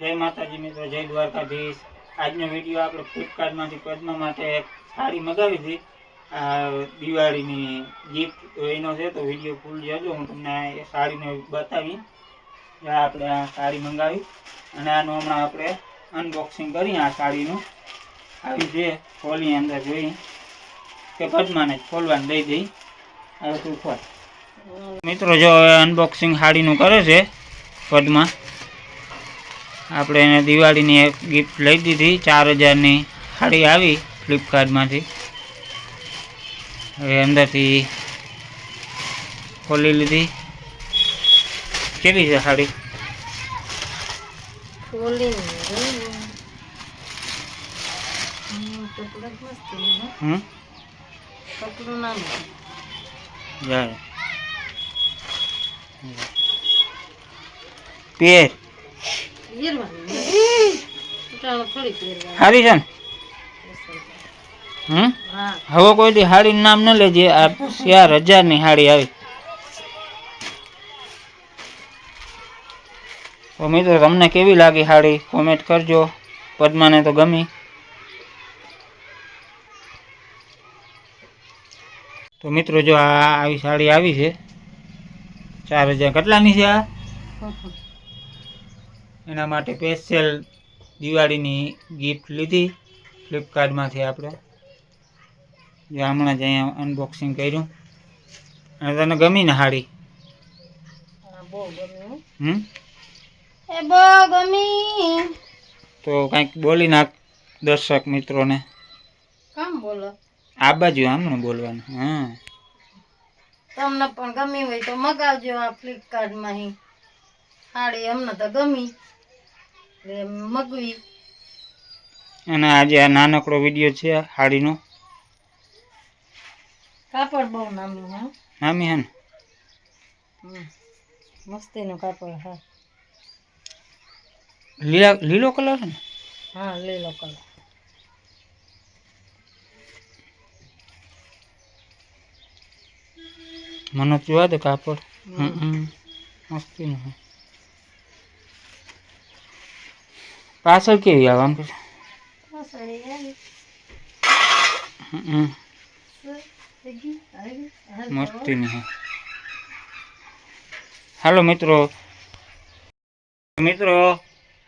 જય માતાજી મિત્રો જય દ્વારકાધીશ. આજનો વીડિયો આપણે ફ્લિપકાર્ટમાંથી પદ્મા માટે એક સાડી મગાવી હતી. આ દિવાળીની ગિફ્ટ એનો છે તો વીડિયો ફૂલ જજો. હું તમને એ સાડીને બતાવી આપણે આ સાડી મંગાવી. અને આનું હમણાં આપણે અનબોક્સિંગ કરીએ આ સાડીનું આવી છે ખોલી અંદર જોઈ કે પદ્માને ખોલવાનું દઈ દઈ. હવે તું ખોલ. મિત્રો જો અનબોક્સિંગ સાડીનું કરે છે પદ્મા. આપણે એને દિવાળીની એક ગિફ્ટ લઈ દીધી, ચાર હજારની સાડી આવી ફ્લિપકાર્ટમાંથી. હવે અંદરથી ખોલી લીધી. કેવી છે સાડી પેર સારી છે ને હમ હવે કોઈ દી હાડી નામ ન લેજે. આ ચાર હજારની સાડી આવી. તો મિત્રો તમને કેવી લાગી સાડી કોમેન્ટ કરજો. પદ્માને તો ગમી. તો મિત્રો જો આ આવી સાડી આવી છે. ચાર હજાર કેટલાની છે આ? એના માટે સ્પેશિયલ દિવાળીની ગિફ્ટ લીધી. ફ્લિપકાર્ટમાંથી આપણે. જે હમણાં જ અહીંયા અનબોક્સિંગ કર્યું. અને તને ગમી ને સાડી? હા, બહુ ગમ્યું હો. હમ? એ બહુ ગમી. તો કંઈક બોલી નાખ દર્શક મિત્રોને. કામ બોલો. આ બાજુ હમણાં બોલવાનું હા. તમને પણ ગમી હોય તો મગાવજો આ ફ્લિપકાર્ટમાં સાડી અમને તો ગમી. મગવી. અને આજે આ નાનકડો વીડિયો છે હાડીનો. કાપડ બહુ નામી હા? નામી હે ને? મસ્તી મસ્તીનું કાપડ હા. લીલા લીલો કલર ને? હા લીલો કલર. મને જોવા દે કાપડ. હમ. મસ્તીનું છે પાછળ કેવી આવે આમ. મસ્તીની છે હાલો મિત્રો. મિત્રો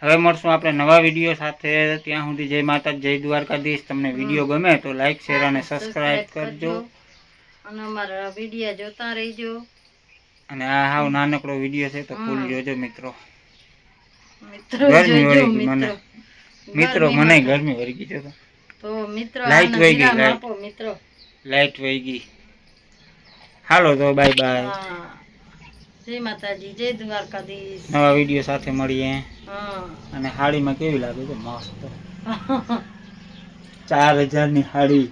હવે મળશું આપણે નવા વીડિયો સાથે. ત્યાં સુધી જય માતા જય દ્વારકાધીશ. તમને વીડિયો ગમે તો લાઈક શેર અને સબસ્ક્રાઈબ કરજો. અને અમારા વીડિયો જોતા રહેજો. અને આ હાવ નાનકડો વીડિયો છે તો ફૂલ જોજો મિત્રો. મિત્રો જોજો મને. મિત્રો મિત્રો મને ગરમી વળી ગઈ છે તો. મિત્રો લાઈટ વહી ગઈ, આપો મિત્રો. લાઈટ વહી ગઈ. હાલો તો બાય બાય જય માતાજી જય દ્વારકાધીશ. નવા વીડિયો સાથે મળીએ. અને હાડીમાં કેવી લાગે છે? મસ્ત. ચાર હજારની સાડી